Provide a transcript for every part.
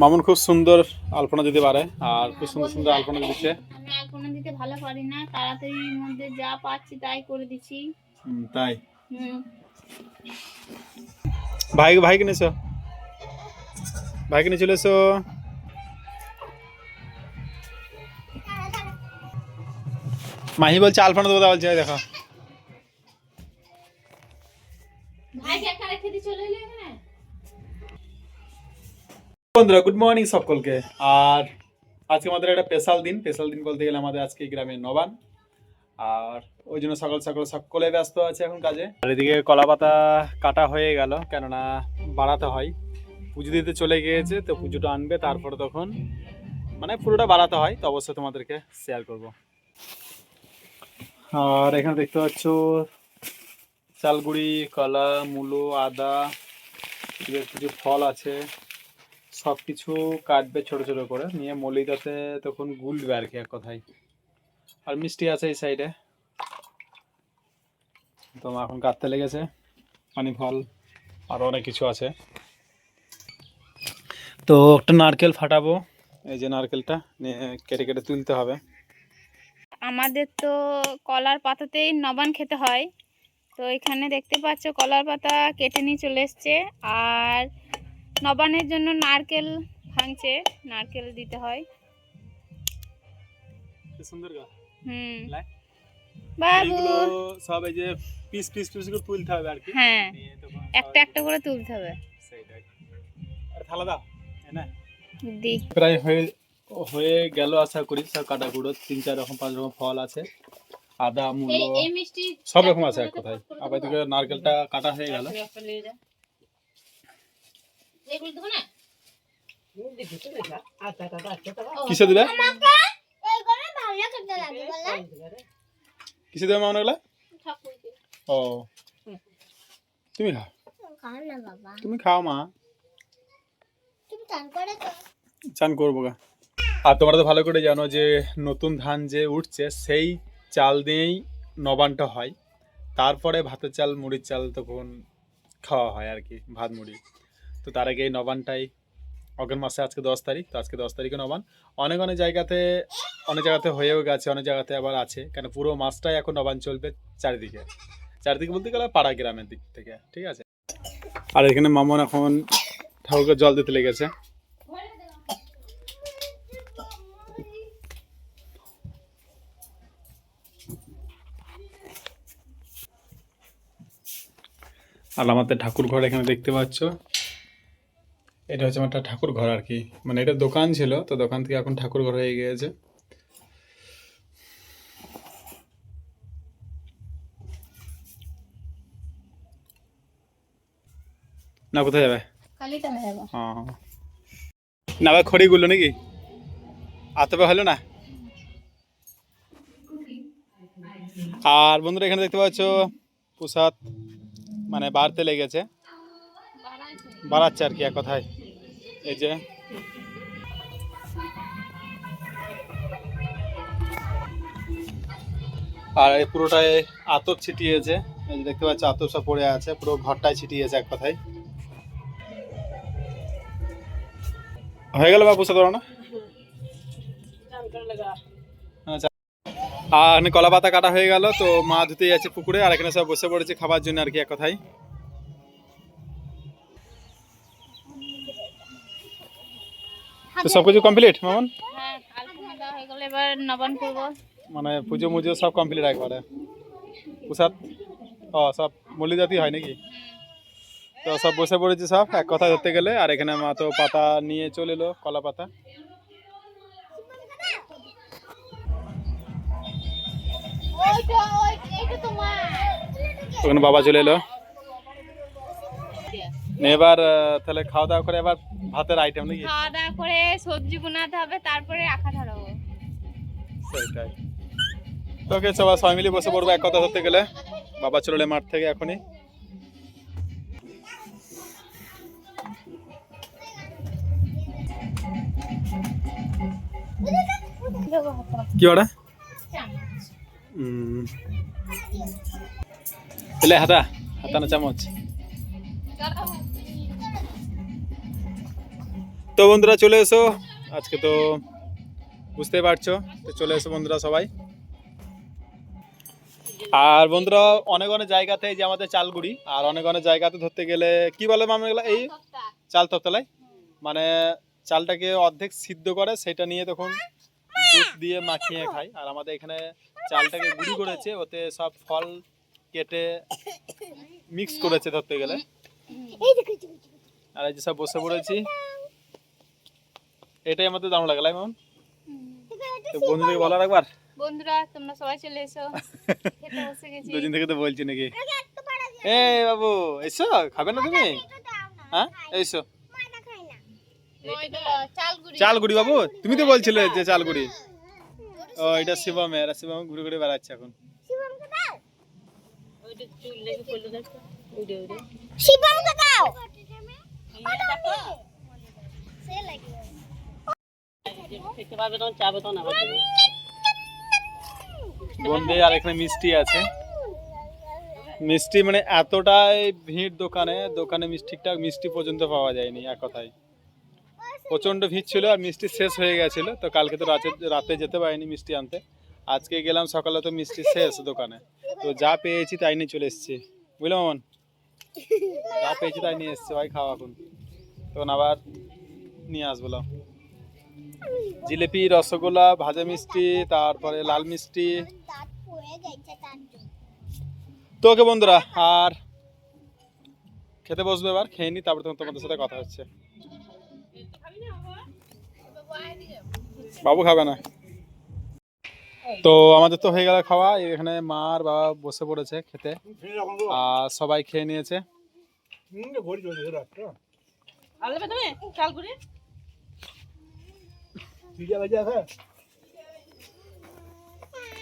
মামুন খুব সুন্দর আলপনা দিতে পারে আর খুব সুন্দর সুন্দর আলপনা দিচ্ছে। আলপনা দিতে ভালো পারি না তাড়াতাড়ির মধ্যে যা পাচ্ছি তাই করে দিচ্ছি। তাই। ভাই ভাই কিনেছো? ভাই কিনে চলে এসো। মাহি বলছে আলপনা দেবো তা বলছে দেখো। বন্ধুরা গুড মর্নিং সকলকে। আর আজকে আমাদের একটা স্পেশাল দিন। স্পেশাল দিন বলতে গেলে আমাদের আজকে গ্রামের নবান। আর ওই জন্য সকাল সকাল সকলে ব্যস্ত আছে এখন কাজে। আর এদিকে কলা পাতা কাটা হয়ে গেল, কেননা বাড়াতে হয়। পুজো দিতে চলে গিয়েছে, তো পুজোটা আনবে, তারপরে তখন মানে পুরোটা বাড়াতে হয়, তো অবশ্যই তোমাদেরকে শেয়ার করব। আর এখানে দেখতে পাচ্ছ, চালগুড়ি, কলা, মূলো, আদা কিছু ফল আছে। সব কিছু কাটবে ছোট ছোট করে। নিয়ে মলিদাতে তখন গুলবে আর কি এক কথায়। আর মিষ্টি আছে এই সাইডে তো এখন কাটতে লেগেছে। পানি, ফল, আর অনেক কিছু আছে। তো একটা নারকেল ফাটাবো। এই যে নারকেলটা কেটে কেটে তুলতে হবে। আমাদের তো কলার পাতাতেই নবান খেতে হয়। তো এখানে দেখতে পাচ্ছ কলার পাতা কেটে নিয়ে চলে এসছে। আর নবানের জন্য নারকেল ভাঙছে নারকেল দিতে হয়। সুন্দর গা। হুম। বাবু সব এই যে পিস পিস পিস করে তুলতে হবে আর কি। হ্যাঁ। একটা একটা করে তুলতে হবে। সেইটাই। আর থালা দাও হ্যাঁ দি প্রায় হয়ে হয়ে গেল আশা করি সব কাটা গুঁড়ো তিন চার রকম পাঁচ রকম ফল আছে। আদা মূল্য সব রকম আছে এক কথায়। আবার নারকেলটা কাটা হয়ে গেল। কিসে দিবে কিসে দেবে মামন এগুলা? ও। তুমি খাও। তুমি খাও মা। চান করব গা। আর তোমরা তো ভালো করে জানো যে নতুন ধান যে উঠছে সেই চাল দিয়েই নবানটা হয়। তারপরে ভাতের চাল মুড়ির চাল তখন খাওয়া হয় আর কি ভাত মুড়ি। তো তার আগে এই নবানটাই অগ্রণ মাসে আজকে দশ তারিখ, তো আজকে দশ তারিখে নবান অনেক অনেক জায়গাতে অনেক জায়গাতে হয়েও গেছে, অনেক জায়গাতে আবার আছে, কেন পুরো মাসটাই এখন নবান চলবে চারিদিকে। চারিদিকে বলতে গেলে পাড়া গ্রামের দিক থেকে, ঠিক আছে? আর এখানে মামন এখন ঠাকুরকে জল দিতে লেগেছে। আর আমাদের ঠাকুর ঘর এখানে দেখতে পাচ্ছ। এটা হচ্ছে আমার একটা ঠাকুর ঘর আর কি। মানে এটা দোকান ছিল তো দোকান থেকে এখন ঠাকুর ঘর হয়ে গিয়েছে। না কোথায় যাবে? না আবার খড়িগুলো নাকি? আতবে হলো না? আর বন্ধুরা এখানে দেখতে পাচ্ছ প্রসাদ মানে বাড়তে লেগেছে। বাড়াচ্ছে আর কি এক কথায়। এই যে। আর এই পুরোটাই আতপ ছিটিয়েছে। এই যে দেখতে পাচ্ছি, আতপ সব পড়ে আছে, পুরো ঘরটায় ছিটিয়েছে এক কথায়। হয়ে গেল বা প্রসাদ বানানো আচ্ছা। আর কলা পাতা কাটা হয়ে গেল, তো মা ধুতে যাচ্ছে পুকুরে, আর এখানে সব বসে পড়েছে খাবার জন্য আর কি এক কথায়। তো সব কিছু কমপ্লিট মামন? হ্যাঁ দেওয়া হয়ে গেলে এবার নবান করব মানে পুজো মুজো সব কমপ্লিট একবারে। প্রসাদ? ও সব মল্লি জাতি হয় নাকি? তো সব বসে পড়েছে সব এক কথা ধরতে গেলে। আর এখানে মা তো পাতা নিয়ে চলে এলো কলা পাতা। ওখানে বাবা চলে এলো। এবার তাহলে খাওয়া দাওয়া করে এবার ভাতের আইটেম নাকি? খাওয়া দাওয়া করে সবজি বানাতে হবে তারপরে আখা ধরাবো সেটাই। তো ওকে সবাই সবাই মিলে বসে পড়ব এক কথা ধরতে গেলে। বাবা চলে মাঠ থেকে এখনই। কি ওটা হুম হাতা হাতা না চামচ? তো বন্ধুরা চলে এসো। আজকে তো বুঝতেই পারছ, তো চলে এসো বন্ধুরা সবাই। আর বন্ধুরা, অনেক অনেক জায়গাতে যে আমাদের চালগুড়ি, আর অনেক অনেক জায়গাতে ধরতে গেলে, কি বলে মামা এই চাল তপ্তলায় মানে চালটাকে অর্ধেক সিদ্ধ করে, সেটা নিয়ে তখন দুধ দিয়ে মাখিয়ে খায়। আর আমাদের এখানে চালটাকে গুঁড়ি করেছে, ওতে সব ফল কেটে মিক্স করেছে ধরতে গেলে। আর এই যে সব বসে পড়েছি। এটাই আমাদের দারুণ লাগল মামন? তো বন্ধুদেরকে বলার একবার? বন্ধুরা তোমরা সবাই চলে এসো। খেতে বসে গেছি। দুদিন থেকে তো বলছি নাকি? এ বাবু এসো খাবে না তুমি? হ্যাঁ এসো। চালগুড়ি। চালগুড়ি বাবু তুমি তো বলছিলে যে চালগুড়ি। ও এটা শিবমে এরা শিবম ঘুরে ঘুরে বেড়াচ্ছে এখন। শিবমকে দাও। বন্ধে আর এখানে মিষ্টি আছে। মিষ্টি মানে এতটাই ভিড় দোকানে দোকানে মিষ্টি ঠিকঠাক মিষ্টি পর্যন্ত পাওয়া যায়নি, এক কথায়। প্রচণ্ড ভিড় ছিল আর মিষ্টি শেষ হয়ে গেছিল, তো কালকে তো রাতে রাতে যেতে পারিনি মিষ্টি আনতে। আজকে গেলাম সকালে তো মিষ্টি শেষ দোকানে। তো যা পেয়েছি তাই নিয়ে চলে এসেছি। বুঝলাম মামন? যা পেয়েছি তাই নিয়ে এসেছি, ভাই, খাওয়া এখন। তখন আবার নিয়ে আসব। জিলিপি রসগোল্লা ভাজা মিষ্টি তারপরে লাল মিষ্টি। তো ওকে বন্ধুরা আর খেতে বসবে এবার খেয়ে নি তারপর তখন তোমাদের সাথে কথা হচ্ছে। বাবু খাবে না। তো আমাদের তো হয়ে গেল খাওয়া এখানে মা আর বাবা বসে পড়েছে খেতে। আর সবাই খেয়ে নিয়েছে।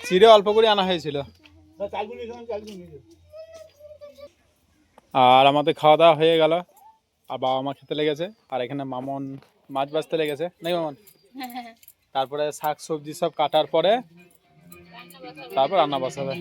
চিড়ে অল্প করে আনা হয়েছিল। আর আমাদের খাওয়া দাওয়া হয়ে গেল। আর বাবা মা খেতে লেগেছে আর এখানে মামন মাছ বাজতে লেগেছে। নাকি মামন? তারপরে শাক সবজি সব কাটার পরে তারপর রান্না বসাবে।